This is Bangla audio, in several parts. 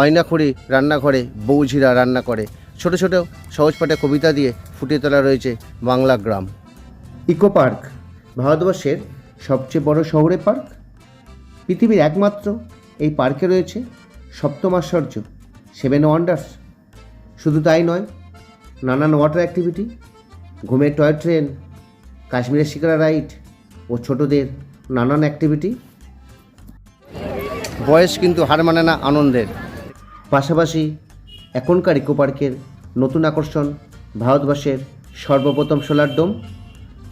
অয়নাখড়ি রান্নাঘরে বৌঝিরা রান্না করে। ছোট ছোট সহজপাঠে কবিতা দিয়ে ফুটিয়ে তোলা রয়েছে বাংলা গ্রাম। ইকো পার্ক ভারতবর্ষের সবচেয়ে বড় শহরে পার্ক? পৃথিবীর একমাত্র এই পার্কে রয়েছে সপ্তম আশ্চর্য সেভেন ওয়ান্ডার্স। শুধু তাই নয় নানান ওয়াটার অ্যাক্টিভিটি ঘুমের টয় ট্রেন কাশ্মীরের শিকারা রাইড ও ছোটদের নানান অ্যাক্টিভিটি। বয়স কিন্তু হার মানে না আনন্দের। পাশাপাশি এখনকার ইকো পার্কের নতুন আকর্ষণ ভারতবর্ষের সর্বপ্রথম সোলার ডোম,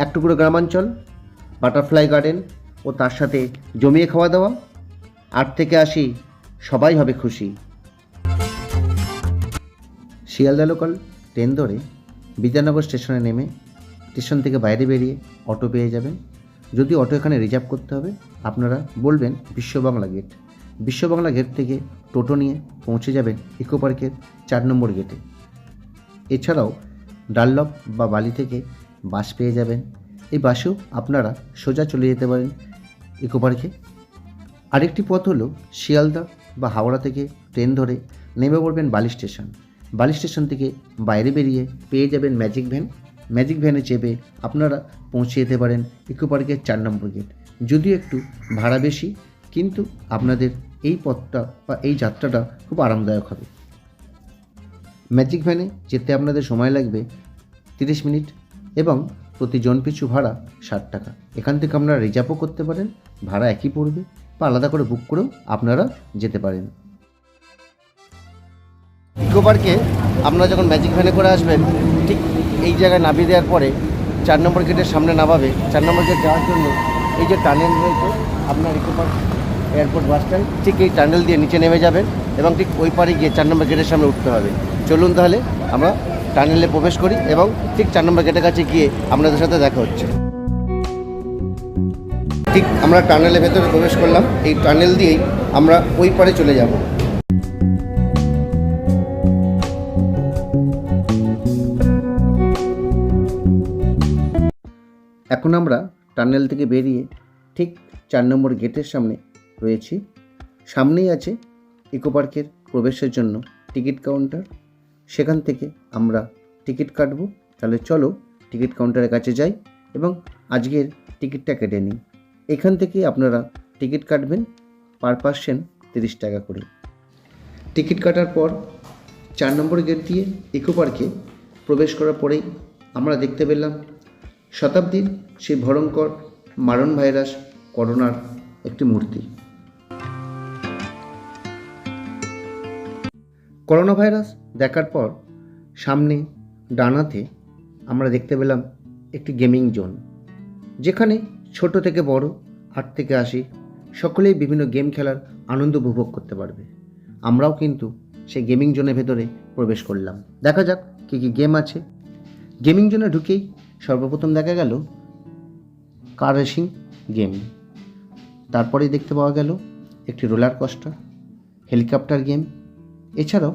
এক টুকরো গ্রামাঞ্চল, বাটারফ্লাই গার্ডেন ও তার সাথে জমিয়ে খাওয়া দাওয়া। আট থেকে আসি সবাই হবে খুশি। শিয়ালদা লোকাল ট্রেন ধরে বিদ্যানগর স্টেশনে নেমে স্টেশন থেকে বাইরে বেরিয়ে অটো পেয়ে যাবেন। যদি অটো এখানে রিজার্ভ করতে হবে, আপনারা বলবেন বিশ্ববাংলা গেট। বিশ্ববাংলা গেট থেকে টোটো নিয়ে পৌঁছে যাবেন ইকো পার্কের চার নম্বর গেটে। এছাড়াও ডাল্লপ বা বালি থেকে বাস পেয়ে যাবেন। এই বাসেও আপনারা সোজা চলে যেতে পারেন ইকো পার্কে। আরেকটি পথ হলো শিয়ালদা বা হাওড়া থেকে ট্রেন ধরে নেমে পড়বেন বালি স্টেশন। বালি স্টেশন থেকে বাইরে বেরিয়ে পেয়ে যাবেন ম্যাজিক ভ্যান। ম্যাজিক ভ্যানে চেপে আপনারা পৌঁছে যেতে পারেন ইকো পার্কের চার নম্বর গেট। যদিও একটু ভাড়া বেশি কিন্তু আপনাদের এই পথটা বা এই যাত্রাটা খুব আরামদায়ক হবে। ম্যাজিক ভ্যানে যেতে আপনাদের সময় লাগবে তিরিশ মিনিট এবং প্রতি জন পিছু ভাড়া ষাট টাকা। এখান থেকে আপনারা রিজার্ভও করতে পারেন, ভাড়া একই পড়বে বা আলাদা করে বুক করেও আপনারা যেতে পারেন। ইকো পার্কে আপনারা যখন ম্যাজিক ভ্যানে করে আসবেন, ঠিক এই জায়গায় নামিয়ে দেওয়ার পরে চার নম্বর গেটের সামনে নামাবে। চার নম্বর গেট যাওয়ার জন্য এই যে টানেল রয়েছে, আপনার eco park airport bus stand, ঠিক এই টানেল দিয়ে নিচে নেমে যাবেন এবং ঠিক ওই পারে গিয়ে চার নম্বর গেটের সামনে উঠতে হবে। চলুন তাহলে আমরা টানেলে প্রবেশ করি এবং ঠিক চার নম্বর গেটের কাছে গিয়ে আপনাদের সাথে দেখা হচ্ছে। ঠিক আমরা টানেলের ভেতরে প্রবেশ করলাম, এই টানেল দিয়েই আমরা ওই পারে চলে যাব। এখন আমরা টানেল থেকে বেরিয়ে ঠিক চার নম্বর গেটের সামনে রয়েছি। সামনেই আছে ইকো পার্কের প্রবেশের জন্য টিকিট কাউন্টার সেখান থেকে আমরা টিকিট কাটব। তাহলে চলো টিকিট কাউন্টারের কাছে যাই এবং আজকের টিকিটটা কেটে নিই। এখান থেকে আপনারা টিকিট কাটবেন পার পার্সেন্ট তিরিশ টাকা করে। টিকিট কাটার পর চার নম্বর গেট দিয়ে ইকো পার্কে প্রবেশ করার পরেই আমরা দেখতে পেলাম শতাব্দীর সেই ভয়ঙ্কর মারণ ভাইরাস করোনার একটি মূর্তি। করোনা ভাইরাস দেখার পর সামনে ডানাতে আমরা দেখতে পেলাম একটি গেমিং জোন, যেখানে ছোট থেকে বড় আট থেকে আশি সকলেই বিভিন্ন গেম খেলার আনন্দ উপভোগ করতে পারবে। আমরাও কিন্তু সেই গেমিং জোনের ভেতরে প্রবেশ করলাম। দেখা যাক কী কী গেম আছে। গেমিং জোনে ঢুকেই সর্বপ্রথম দেখা গেল কার রেসিং গেম। তারপরেই দেখতে পাওয়া গেল একটি রোলার কস্টার, হেলিকপ্টার গেম এছাড়াও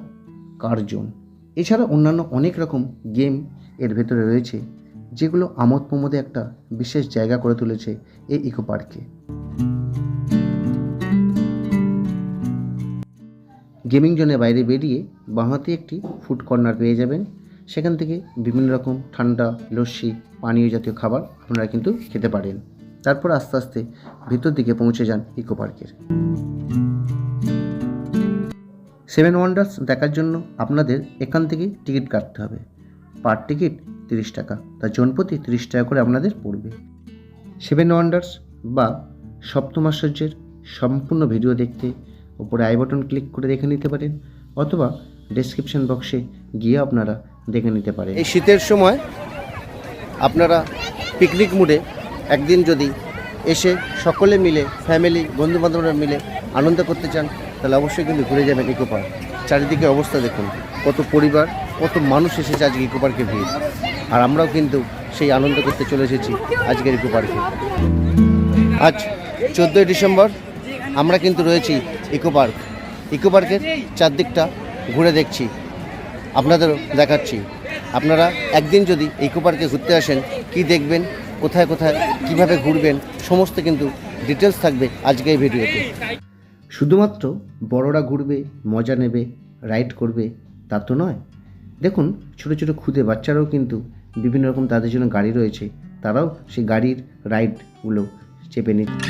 কার্জন। জোন এছাড়া অন্যান্য অনেক রকম গেম এর ভেতরে রয়েছে, যেগুলো আমোদ প্রমোদে একটা বিশেষ জায়গা করে তুলেছে এই ইকো পার্কে গেমিং জোনের বাইরে বেরিয়ে বাঁহাতে একটি ফুড কর্নার পেয়ে যাবেন। সেখান থেকে বিভিন্ন রকম ঠান্ডা, লস্যি, পানীয় জাতীয় খাবার আপনারা কিন্তু খেতে পারেন। তারপর আস্তে আস্তে ভিতর দিকে পৌঁছে যান ইকো পার্কের সেভেন ওয়ান্ডার্স দেখার জন্য আপনাদের এখান থেকে টিকিট কাটতে হবে। পার টিকিট তিরিশ টাকা, তা জনপ্রতি তিরিশ টাকা করে আপনাদের পড়বে। সেভেন ওয়ান্ডার্স বা সপ্তম আশ্চর্যের সম্পূর্ণ ভিডিও দেখতে ওপরে আই বাটন ক্লিক করে দেখে নিতে পারেন অথবা ডেসক্রিপশন বক্সে গিয়ে আপনারা দেখে নিতে পারেন। এই শীতের সময় আপনারা পিকনিক মুডে একদিন যদি এসে সকলে মিলে ফ্যামিলি বন্ধুবান্ধবরা মিলে আনন্দ করতে চান তাহলে অবশ্যই কিন্তু ঘুরে যাবেন ইকো পার্ক। চারিদিকে অবস্থা দেখুন, কত পরিবার, কত মানুষ এসেছে আজকে ইকো পার্কে ভিড়। আর আমরাও কিন্তু সেই আনন্দ করতে চলে এসেছি আজকের ইকো পার্কে। আজ চোদ্দোই ডিসেম্বর আমরা কিন্তু রয়েছি ইকো পার্ক। ইকো পার্কের চারদিকটা ঘুরে দেখছি, আপনাদেরও দেখাচ্ছি। আপনারা একদিন যদি ইকো পার্কে ঘুরতে আসেন, কি দেখবেন, কোথায় কোথায়, কীভাবে ঘুরবেন, সমস্ত কিন্তু ডিটেলস থাকবে আজকে এই ভিডিওতে। শুধুমাত্র বড়রা ঘুরবে মজা নেবে রাইড করবে তা তো নয়। দেখুন ছোট ছোট খুদে বাচ্চারাও কিন্তু বিভিন্ন রকম তাদের জন্য গাড়ি রয়েছে। তারাও সেই গাড়ির রাইডগুলো চেপে নিচ্ছে।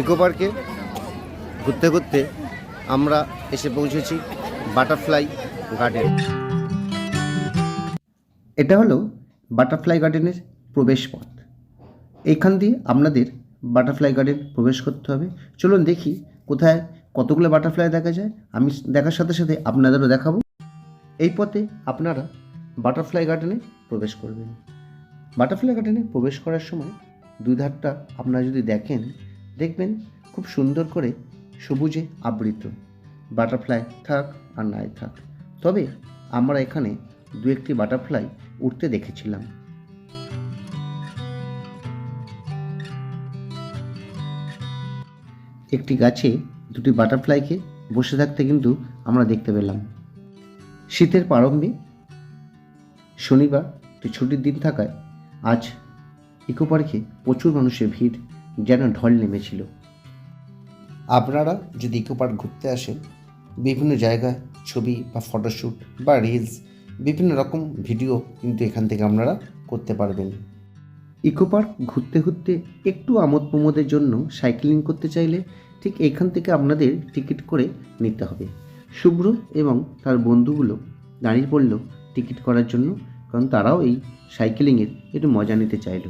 ইকো পার্কে ঘুরতে ঘুরতে আমরা এসে পৌঁছেছি বাটারফ্লাই গার্ডেন। এটা হলো বাটারফ্লাই গার্ডেনের প্রবেশ পথ। এইখান দিয়ে আপনাদের বাটারফ্লাই গার্ডেন প্রবেশ করতে হবে। চলুন দেখি কোথায় কতগুলো বাটারফ্লাই দেখা যায়। আমি দেখার সাথে সাথে আপনাদেরও দেখাবো। এই পথে আপনারা বাটারফ্লাই গার্ডেনে প্রবেশ করবেন। বাটারফ্লাই গার্ডেনে প্রবেশ করার সময় দুই ধারটা আপনারা যদি দেখেন, দেখবেন খুব সুন্দর করে সবুজে আবৃত। বাটারফ্লাই থাক আর নাই থাক। তবে আমরা এখানে দু একটি বাটারফ্লাই উঠতে দেখেছিলাম। একটি গাছে দুটি বাটারফ্লাইকে বসে থাকতে কিন্তু আমরা দেখতে পেলাম। শীতের প্রারম্ভে শনিবার একটি ছুটির দিন থাকায় আজ ইকো পার্কে প্রচুর মানুষের ভিড় যেন ঢল নেমেছিল। আপনারা যদি ইকো পার্ক ঘুরতে আসেন, বিভিন্ন জায়গায় ছবি বা ফটোশ্যুট বা রিলস, বিভিন্ন রকম ভিডিও কিন্তু এখান থেকে আপনারা করতে পারবেন। ইকো পার্ক ঘুরতে ঘুরতে একটু আমোদ প্রমোদের জন্য সাইক্লিং করতে চাইলে ঠিক এখান থেকে আপনাদের টিকিট করে নিতে হবে। শুভ্র এবং তার বন্ধুগুলো দাঁড়িয়ে পড়ল টিকিট করার জন্য, কারণ তারাও এই সাইকেলিংয়ের একটু মজা নিতে চাইল।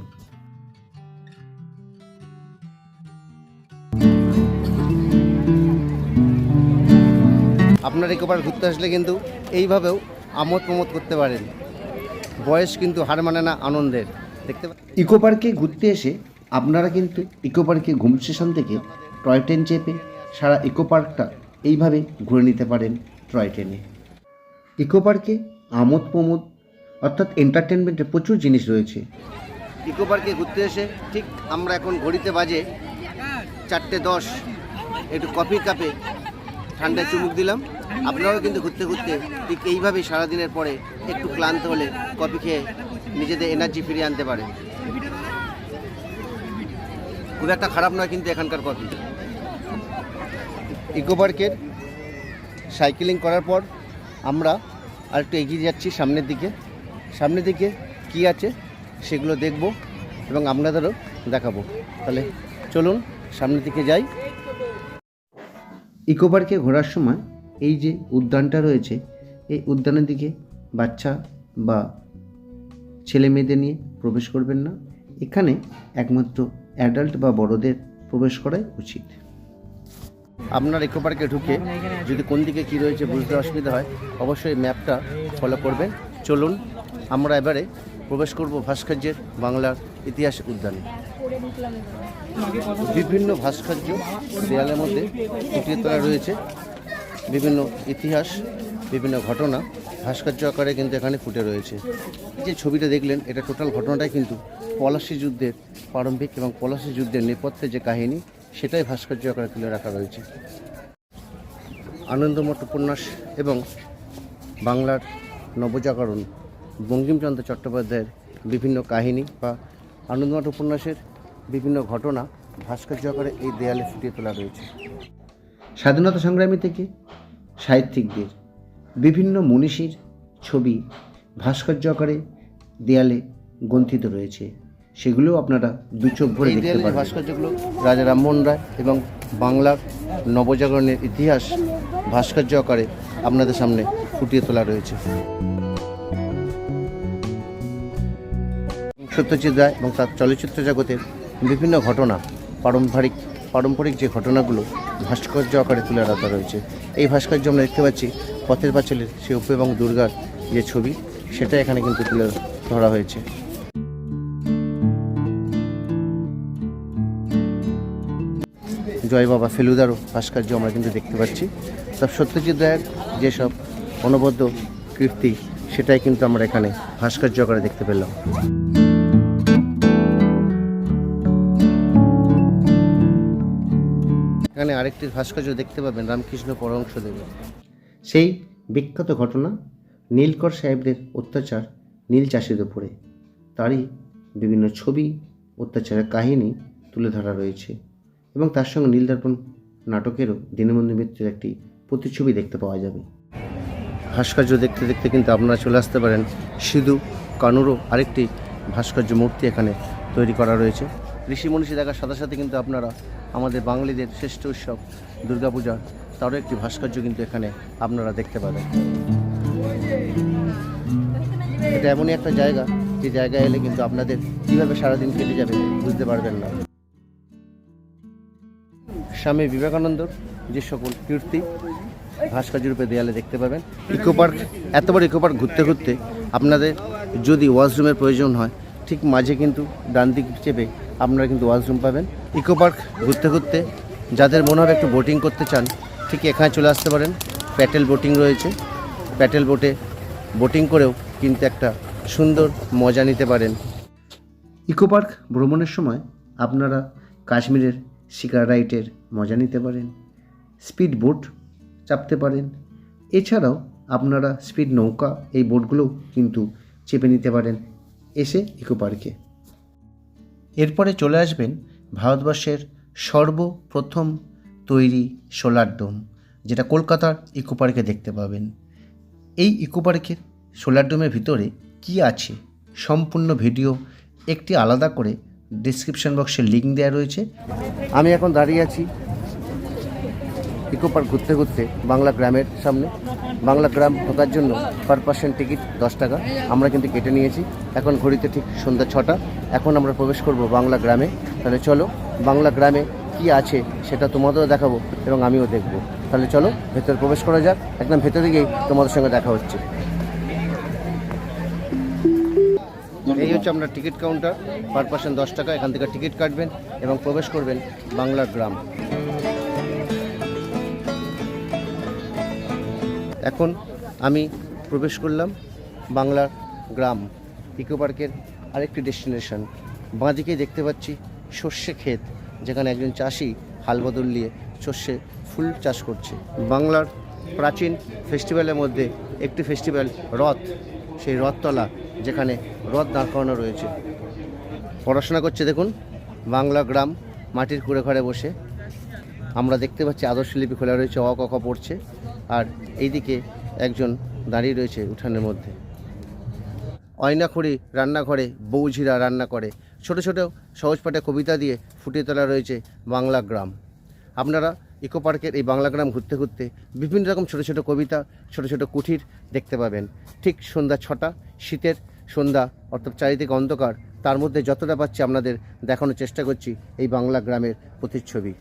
আপনার একবার ঘুরতে আসলে কিন্তু এইভাবেও আমোদ প্রমোদ করতে পারেন। বয়স কিন্তু হার মানে না আনন্দের। দেখতে ইকো পার্কে ঘুরতে এসে আপনারা কিন্তু ইকো পার্কে ঘুম স্টেশন থেকে টয় ট্রেন চেপে সারা ইকো পার্কটা এইভাবে ঘুরে নিতে পারেন টয় ট্রেনে। ইকো পার্কে আমোদ প্রমোদ অর্থাৎ এন্টারটেনমেন্টের প্রচুর জিনিস রয়েছে। ইকো পার্কে ঘুরতে এসে ঠিক আমরা এখন ঘড়িতে বাজে চারটে দশ। একটু কফির কাপে ঠান্ডায় চুমুক দিলাম। আপনারাও কিন্তু ঘুরতে ঘুরতে ঠিক এইভাবেই সারাদিনের পরে একটু ক্লান্ত হলে কফি খেয়ে নিজেদের এনার্জি ফিরিয়ে আনতে পারে। খুব একটা খারাপ নয় কিন্তু এখানকার কফি ইকো পার্কের সাইকেলিং করার পর আমরা আর একটু এগিয়ে যাচ্ছি সামনের দিকে। সামনের দিকে কি আছে সেগুলো দেখব এবং আপনাদেরও দেখাবো। তাহলে চলুন সামনের দিকে যাই। ইকো পার্কে ঘোরার সময় এই যে উদ্যানটা রয়েছে, এই উদ্যানের দিকে বাচ্চা বা ছেলে মেয়েদের নিয়ে প্রবেশ করবেন না। এখানে একমাত্র অ্যাডাল্ট বা বড়দের প্রবেশ করাই উচিত। আপনার ইকো পার্কে ঢুকে যদি কোন দিকে কী রয়েছে বুঝতে অসুবিধা হয়, অবশ্যই ম্যাপটা ফলো করবেন। চলুন, আমরা এবারে প্রবেশ করব ভাস্কর্যের বাংলার ইতিহাস উদ্যানে। বিভিন্ন ভাস্কর্য দেয়ালের মধ্যে ফুটিয়ে তোলা রয়েছে। বিভিন্ন ইতিহাস, বিভিন্ন ঘটনা। ভাস্কর্য আকারে কিন্তু এখানে ফুটে রয়েছে। যে ছবিটা দেখলেন, এটা টোটাল ঘটনাটাই কিন্তু পলাশি যুদ্ধের প্রারম্ভিক এবং পলাশি যুদ্ধের নেপথ্যে যে কাহিনী, সেটাই ভাস্কর্য আকারে তুলে রাখা রয়েছে। আনন্দমঠ উপন্যাস এবং বাংলার নবজাগরণ, বঙ্কিমচন্দ্র চট্টোপাধ্যায়ের বিভিন্ন কাহিনী বা আনন্দমঠ উপন্যাসের বিভিন্ন ঘটনা ভাস্কর্য আকারে এই দেয়ালে ফুটিয়ে তোলা রয়েছে। স্বাধীনতা সংগ্রামী থেকে সাহিত্যিকদের বিভিন্ন মনীষীর ছবি ভাস্কর্য আকারে দেয়ালে গ্রন্থিত রয়েছে। সেগুলোও আপনারা দু চোখ ভরে দেখতে পারবেন। ভাস্কর্যগুলো রাজা রামমোহন রায় এবং বাংলার নবজাগরণের ইতিহাস ভাস্কর্য আকারে আপনাদের সামনে ফুটিয়ে তোলা রয়েছে। সত্যজিৎ রায় এবং তার চলচ্চিত্র জগতের বিভিন্ন ঘটনা পারম্পরিক পারম্পরিক যে ঘটনাগুলো ভাস্কর্য আকারে তুলে রাখা রয়েছে, এই ভাস্কর্য আমরা দেখতে পাচ্ছি পথের পাঁচালের উপ এবং দুর্গার যে ছবি, সেটা এখানে কিন্তু তুলে ধরা হয়েছে। জয় বাবা ফেলুদারও ভাস্কর্য আমরা কিন্তু দেখতে পাচ্ছি। সব সত্যজিৎ রায়ের যেসব অনবদ্য কীর্তি, সেটাই কিন্তু আমরা এখানে ভাস্কর্য আকারে দেখতে পেলাম। আরেকটি ভাস্কর্য দেখতে পাবেন রামকৃষ্ণ পরমংশদেবের সেই বিখ্যাত ঘটনা, নীলকর সাহেবদের অত্যাচার নীল চাষের উপরে। তারই বিভিন্ন ছবি, অত্যাচারের কাহিনী তুলে ধরা রয়েছে এবং তার সঙ্গে নীলদর্পণ নাটকেরও দীনবন্ধু মিত্রের একটি প্রতিচ্ছবি দেখতে পাওয়া যাবে। ভাস্কর্য দেখতে দেখতে কিন্তু আপনারা চলে আসতে পারেন সিধু কানুরও আরেকটি ভাস্কর্য মূর্তি এখানে তৈরি করা রয়েছে। ঋষি মনীষী দেখার সাথে সাথে কিন্তু আপনারা আমাদের বাঙালিদের শ্রেষ্ঠ উৎসব দুর্গাপূজার তারও একটি ভাস্কর্য কিন্তু এখানে আপনারা দেখতে পাবেন। এটা এমনই একটা জায়গা, যে জায়গায় এলে কিন্তু আপনাদের কীভাবে সারাদিন কেটে যাবে বুঝতে পারবেন না। স্বামী বিবেকানন্দর যে সকল কীর্তি ভাস্কর্য রূপে দেয়ালে দেখতে পাবেন। ইকো পার্ক, এত বড় ইকো পার্ক ঘুরতে ঘুরতে আপনাদের যদি ওয়াশরুমের প্রয়োজন হয়, ঠিক মাঝে কিন্তু ডান দিক চেপে আপনারা কিন্তু ওয়াশরুম পাবেন। ইকো পার্ক ঘুরতে ঘুরতে যাদের মনে হবে একটু বোটিং করতে চান, ঠিক এখানে চলে আসতে পারেন। প্যাটেল বোটিং রয়েছে। প্যাটেল বোটে বোটিং করেও কিন্তু একটা সুন্দর মজা নিতে পারেন। ইকো পার্ক ভ্রমণের সময় আপনারা কাশ্মীরের শিকার রাইডের মজা নিতে পারেন। স্পিড বোট চাপতে পারেন। এছাড়াও আপনারা স্পিড নৌকা এই বোটগুলোও কিন্তু চেপে নিতে পারেন এসে ইকো পার্কে। এরপরে চলে আসবেন ভারতবর্ষের সর্বপ্রথম তৈরি সোলার ডোম, যেটা কলকাতার ইকো পার্কে দেখতে পাবেন। এই ইকো পার্কের সোলার ডোমের ভিতরে কি আছে সম্পূর্ণ ভিডিও একটি আলাদা করে ডিসক্রিপশন বক্সে লিঙ্ক দেওয়া রয়েছে। আমি এখন দাঁড়িয়ে আছি ইকো পার্ক ঘুরতে ঘুরতে বাংলা গ্রামের সামনে। বাংলা গ্রাম ঢোকার জন্য পার পার্সেন্ট টিকিট দশ টাকা। আমরা কিন্তু কেটে নিয়েছি। এখন ঘড়িতে ঠিক সন্ধ্যা ছটা। এখন আমরা প্রবেশ করব বাংলা গ্রামে। তাহলে চলো, বাংলা গ্রামে কি আছে সেটা তোমাদেরও দেখাবো এবং আমিও দেখব। তাহলে চলো, ভেতরে প্রবেশ করা যাক। একদম ভেতরে গিয়েই তোমাদের সঙ্গে দেখা হচ্ছে। এই হচ্ছে আপনার টিকিট কাউন্টার পার পার্সেন্ট দশ টাকা, এখান থেকে টিকিট কাটবেন এবং প্রবেশ করবেন বাংলার গ্রাম। এখন আমি প্রবেশ করলাম বাংলার গ্রাম, ইকো পার্কের আরেকটি ডেস্টিনেশন। বাঁদিকে দেখতে পাচ্ছি সর্ষে ক্ষেত, যেখানে একজন চাষি হাল বদল নিয়ে সর্ষে ফুল চাষ করছে। বাংলার প্রাচীন ফেস্টিভ্যালের মধ্যে একটি ফেস্টিভ্যাল রথ, সেই রথতলা যেখানে রথ দাঁড় করানো রয়েছে। পড়াশোনা করছে দেখুন, বাংলা গ্রাম মাটির কুড়ে ঘরে বসে। আমরা দেখতে পাচ্ছি আদর্শ লিপি খোলা রয়েছে, অ ক পড়ছে। আর এইদিকে একজন দাঁড়িয়ে রয়েছে উঠানের মধ্যে। অয়নাখড়ি রান্নাঘরে বৌঝিরা রান্না করে। ছোট ছোট সহজপাঠে কবিতা দিয়ে ফুটিয়ে তোলা রয়েছে বাংলা গ্রাম। আপনারা ইকো পার্কের এই বাংলা গ্রাম ঘুরতে ঘুরতে বিভিন্ন রকম ছোট ছোট কবিতা, ছোট ছোট কুঠির দেখতে পাবেন। ঠিক সন্ধ্যা ছটা, শীতের সন্ধ্যা, অর্থাৎ চারিদিকে অন্ধকার, তার মধ্যে যতটা পাচ্ছি আপনাদের দেখানোর চেষ্টা করছি এই বাংলা গ্রামের প্রতিচ্ছবি।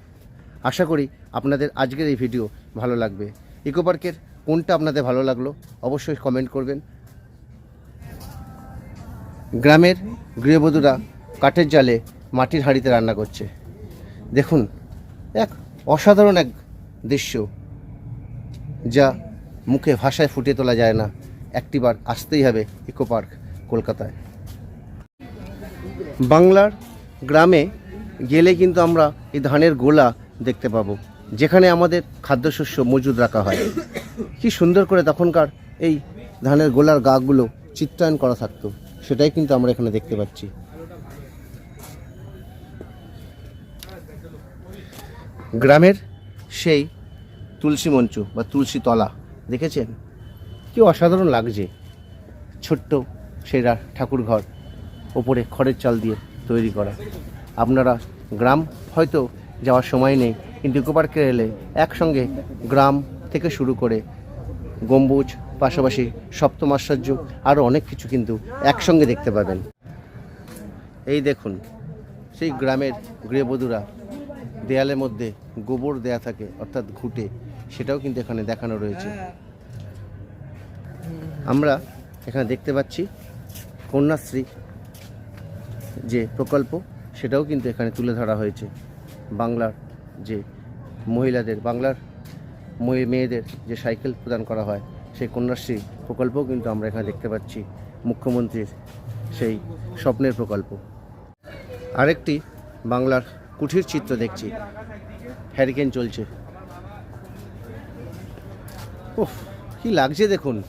আশা করি আপনাদের আজকের এই ভিডিও ভালো লাগবে। ইকো পার্কের কোনটা আপনাদের ভালো লাগল অবশ্যই কমেন্ট করবেন। গ্রামের গৃহবধূরা কাঠের জালে মাটির হাঁড়িতে রান্না করছে। দেখুন, এক অসাধারণ এক দৃশ্য যা মুখে ভাষায় ফুটিয়ে তোলা যায় না। একটিবার আসতেই হবে ইকো পার্ক কলকাতায়। বাংলার গ্রামে গেলে কিন্তু আমরা এই ধানের গোলা দেখতে পাবো। যেখানে আমাদের খাদ্যশস্য মজুদ রাখা হয়। কি সুন্দর করে তখনকার এই ধানের গোলার গাগুলো চিত্রায়ন করা থাকতো। সেটাই কিন্তু আমরা এখানে দেখতে পাচ্ছি। গ্রামের সেই তুলসী মঞ্চ বা তুলসী তলা, দেখেছেন? কি অসাধারণ লাগছে। ছোট্ট সেই ঠাকুর ঘর ওপরে খড়ের চাল দিয়ে তৈরি করা। আপনারা গ্রাম হয়তো যাওয়ার সময় নেই পার্কে এলে একসঙ্গে গ্রাম থেকে শুরু করে গম্বুজ, পাশাপাশি সপ্তম আশ্চর্য আরও অনেক কিছু কিন্তু একসঙ্গে দেখতে পাবেন। এই দেখুন, সেই গ্রামের গৃহবধূরা দেয়ালের মধ্যে গোবর দেয়া থাকে, অর্থাৎ ঘুঁটে, সেটাও কিন্তু এখানে দেখানো রয়েছে। আমরা এখানে দেখতে পাচ্ছি কন্যাশ্রী যে প্রকল্প, সেটাও কিন্তু এখানে তুলে ধরা হয়েছে বাংলার যে মহিলাদের, বাংলার মেয়েদের যে সাইকেল প্রদান করা হয়, সেই কন্যাশ্রী প্রকল্পও কিন্তু আমরা এখানে দেখতে পাচ্ছি মুখ্যমন্ত্রীর সেই স্বপ্নের প্রকল্প। আরেকটি বাংলার কুঠির চিত্র দেখছি। হ্যারিকেন চলছে। উফ, কি লাগছে দেখুন।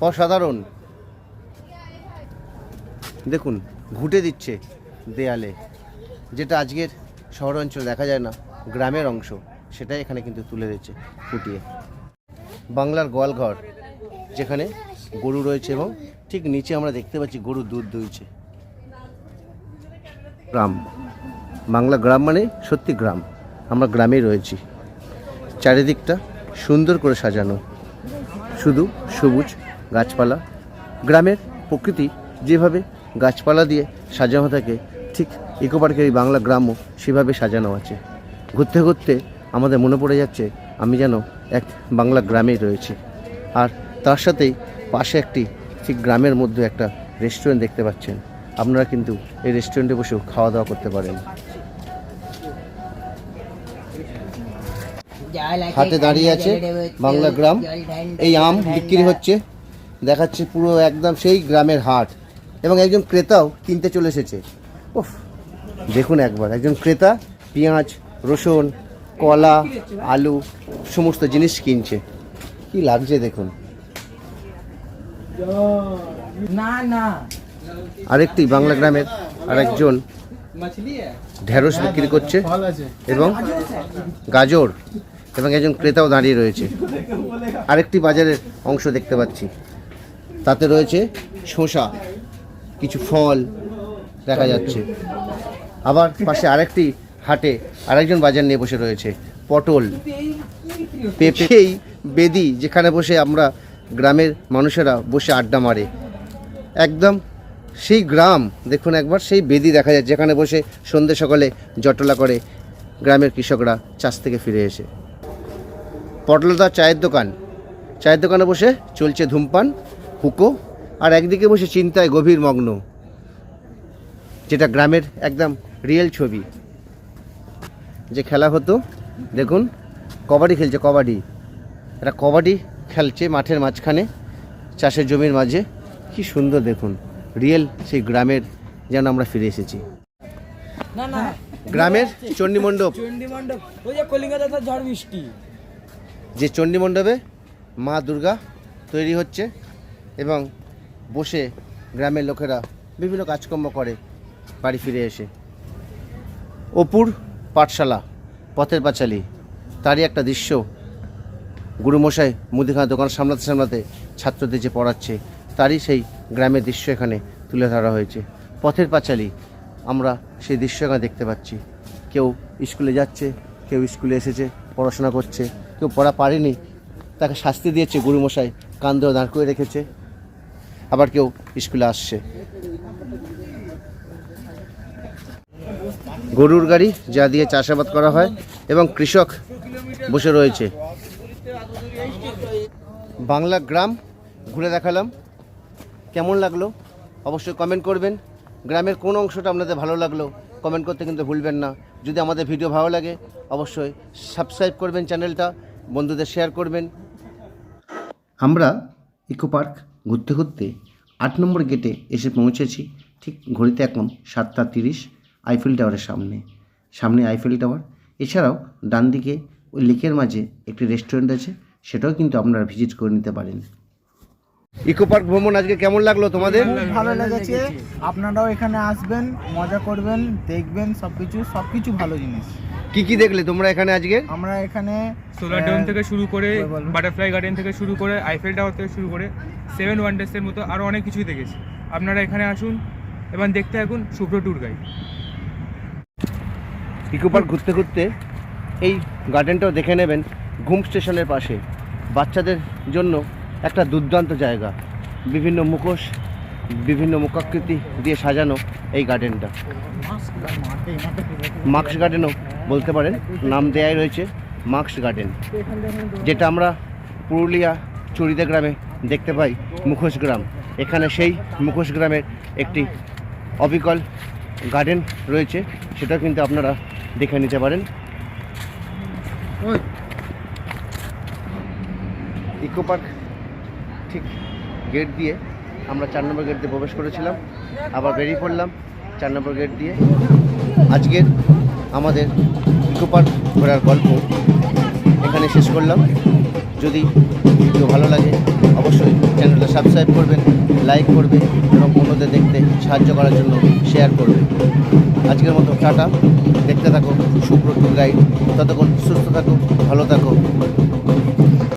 অসাধারণ। দেখুন, ঘুটে দিচ্ছে দেয়ালে। যেটা আজকের শহর অঞ্চলে দেখা যায় না, গ্রামের অংশ, সেটাই এখানে কিন্তু তুলে দিয়েছে ফুটিয়ে। বাংলার গোয়ালঘর, যেখানে গরু রয়েছে এবং ঠিক নিচে আমরা দেখতে পাচ্ছি গরু দুধ দুইছে গ্রাম, বাংলা গ্রাম মানে সত্যি গ্রাম, আমরা গ্রামে রয়েছি। চারিদিকটা সুন্দর করে সাজানো, শুধু সবুজ গাছপালা। গ্রামের প্রকৃতি যেভাবে গাছপালা দিয়ে সাজানো থাকে, ঠিক ইকো পার্কের এই বাংলা গ্রামও সেভাবে সাজানো আছে। ঘুরতে ঘুরতে আমাদের মনে পড়ে যাচ্ছে, আমি যেন এক বাংলা গ্রামেই রয়েছি। আর তার সাথেই পাশে একটি ঠিক গ্রামের মধ্যে একটা রেস্টুরেন্ট দেখতে পাচ্ছেন। আপনারা কিন্তু এই রেস্টুরেন্টে বসেও খাওয়া দাওয়া করতে পারেন। হাতে দাঁড়িয়ে আছে বাংলা গ্রাম। এই আম বিক্রি হচ্ছে। দেখাচ্ছে পুরো একদম সেই গ্রামের হাট। এবং একজন ক্রেতাও কিনতে চলে এসেছে। উফ দেখুন একবার একজন ক্রেতা পেঁয়াজ রসুন কলা আলু সমস্ত জিনিস কিনছে। কি লাগছে দেখুন। আরেকটি বাংলা গ্রামের আরেকজন ঢেঁড়স বিক্রি করছে এবং গাজর এবং একজন ক্রেতাও দাঁড়িয়ে রয়েছে। আরেকটি বাজারের অংশ দেখতে পাচ্ছি। তাতে রয়েছে শসা কিছু ফল দেখা যাচ্ছে। আবার পাশে আরেকটি হাটে আরেকজন বাজার নিয়ে বসে রয়েছে, পটল। পেঁপে এই বেদি, যেখানে বসে আমরা গ্রামের মানুষেরা বসে আড্ডা মারে। একদম সেই গ্রাম, দেখুন একবার, সেই বেদি দেখা যায়, যেখানে বসে সন্ধে সকালে জটলা করে গ্রামের কৃষকরা চাষ থেকে ফিরে এসে। পটলদা চায়ের দোকান। চায়ের দোকানে বসে চলছে ধূমপান, হুকো, আর একদিকে বসে চিন্তায় গভীর মগ্ন, যেটা গ্রামের একদম রিয়েল ছবি। যে খেলা হতো দেখুন কবাডি খেলছে কবাডি। এরা কবাডি খেলছে মাঠের মাঝখানে চাষের জমির মাঝে। কি সুন্দর দেখুন রিয়েল সেই গ্রামের যেন আমরা ফিরে এসেছি। গ্রামের চণ্ডী মণ্ডপ। চণ্ডী মণ্ডপ। ওই যে কলিঙ্গা তো ঝড় বৃষ্টি। যে চণ্ডী মণ্ডপে মা দুর্গা তৈরি হচ্ছে এবং বসে গ্রামের লোকেরা বিভিন্ন কাজকর্ম করে বাড়ি ফিরে এসে। অপুর পাঠশালা, পথের পাঁচালী। তারই একটা দৃশ্য। গুরুমশাই মুদিখানা দোকান সামলাতে সামলাতে ছাত্রদের যে পড়াচ্ছে, তারই সেই গ্রামের দৃশ্য এখানে তুলে ধরা হয়েছে। পথের পাঁচালী, আমরা সেই দৃশ্য এখানে দেখতে পাচ্ছি। কেউ স্কুলে যাচ্ছে, কেউ স্কুলে এসেছে, পড়াশোনা করছে, কেউ পড়া পারেনি, তাকে শাস্তি দিয়েছে গুরুমশাই, কান দাঁড় করে রেখেছে। আবার কেউ স্কুলে আসছে। গরুর গাড়ি যা দিয়ে চাষাবাদ করা হয় এবং কৃষক বসে রয়েছে। বাংলা গ্রাম ঘুরে দেখালাম। কেমন লাগল? অবশ্যই কমেন্ট করবেন। গ্রামের কোন অংশটা আপনাদের ভালো লাগল কমেন্ট করতে কিন্তু ভুলবেন না। যদি আমাদের ভিডিও ভালো লাগে, অবশ্যই সাবস্ক্রাইব করবেন চ্যানেলটা বন্ধুদের শেয়ার করবেন। আমরা ইকো পার্ক ঘুরতে ঘুরতে আট নম্বর গেটে এসে পৌঁছেছি, ঠিক ঘড়িতে এখন সাতটা তিরিশ। আইফেল টাওয়ারের সামনে। সামনে আইফেল টাওয়ার এছাড়াও ডান দিকে ওই লেকের মাঝে একটি রেস্টুরেন্ট আছে সেটাও কিন্তু আপনারা ভিজিট করে নিতে পারেন। ইকো পার্ক ভ্রমণ আজকে কেমন লাগল তোমাদের? ভালো লেগেছে। আপনারাও এখানে আসবেন মজা করবেন দেখবেন সবকিছু সবকিছু ভালো জিনিস। কি কি দেখলে তোমরা এখানে আজকে? আমরা এখানে সোলার ডোম থেকে শুরু করে। বাটারফ্লাই গার্ডেন থেকে শুরু করে আইফেল টাওয়ার থেকে শুরু করে সেভেন ওয়ান্ডার্সের মতো আরও অনেক কিছুই দেখেছি। আপনারা এখানে আসুন এবং দেখতে থাকুন Shubhra tour guide eco park ঘুরতে ঘুরতে এই গার্ডেনটাও দেখে নেবেন, ঘুম স্টেশনের পাশে। বাচ্চাদের জন্য একটা দুর্দান্ত জায়গা। বিভিন্ন মুখোশ, বিভিন্ন মুখাকৃতি দিয়ে সাজানো এই গার্ডেনটা। মাক্স গার্ডেনও বলতে পারেন, নাম দেয়াই রয়েছে মাক্স গার্ডেন। যেটা আমরা পুরুলিয়া চুরিদা গ্রামে দেখতে পাই, মুখোশ গ্রাম। এখানে সেই মুখোশ গ্রামের একটি অবিকল গার্ডেন রয়েছে সেটা কিন্তু আপনারা দেখে নিতে পারেন। ইকো পার্ক ঠিক গেট দিয়ে আমরা চার নম্বর গেট দিয়ে প্রবেশ করেছিলাম। আবার বেরিয়ে পড়লাম চার নম্বর গেট দিয়ে। আজকের আমাদের ইকো পার্ক ঘোরার গল্প এখানে শেষ করলাম। যদি ভিডিও ভালো লাগে, অবশ্যই চ্যানেলটা সাবস্ক্রাইব করবেন লাইক করবেন এবং অন্যদের দেখতে সাহায্য করার জন্য শেয়ার করবেন। আজকের মতো টাটা। দেখতে থাকো সুব্রত গাইড। ততক্ষণ সুস্থ থাকো ভালো থাকো